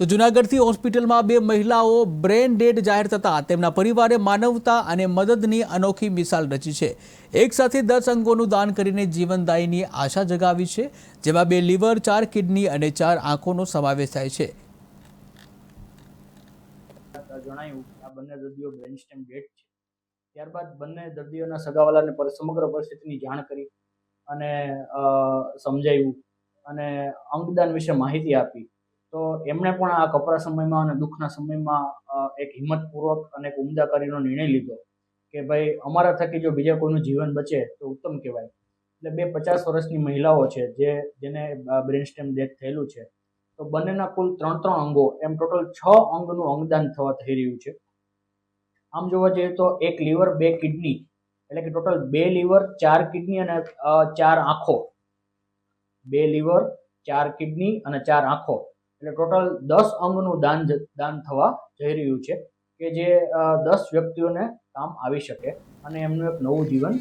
તો જૂનાગઢથી હોસ્પિટલમાં બે મહિલાઓ બ્રેન ડેડ જાહેર થતાં તેમના પરિવારે માનવતા અને મદદની અનોખી મિસાલ રચી છે. એક સાથે દસ અંગોનું દાન કરીને જીવનદાયીની આશા જગાવી છે, જેમાં બે લીવર, ચાર કિડની અને ચાર આંખોનો સમાવેશ થાય છે. જણાયું, આ બંને દર્દીઓ બ્રેન છે. ત્યારબાદ બંને દર્દીઓના સગાવાલાને સમગ્ર પરિસ્થિતિની જાણ કરી અને સમજાયું અને અંગદાન વિશે માહિતી આપી. તો એમણે પણ આ કપરા સમયમાં અને દુઃખના સમયમાં એક હિંમતપૂર્વક અને એક ઉમદા કરીનો નિર્ણય લીધો કે ભાઈ, અમારા થકી જો બીજા કોઈનું જીવન બચે તો ઉત્તમ કહેવાય. એટલે બે પચાસ વર્ષની મહિલાઓ છે જે, જેને બ્રેન સ્ટેમ ડેથ થયેલું છે, તો બંનેના કુલ ત્રણ ત્રણ અંગો, એમ ટોટલ છ અંગનું અંગદાન થવા થઈ રહ્યું છે. આમ જોવા જઈએ તો એક લીવર, બે કિડની, એટલે કે ટોટલ બે લીવર, ચાર કિડની અને ચાર આંખો. બે લીવર, ચાર કિડની અને ચાર આંખો. એટલે ટોટલ દસ અંગનું દાન દાન થવા જઈ રહ્યું છે કે જે દસ વ્યક્તિઓને કામ આવી શકે અને એમનું એક નવું જીવન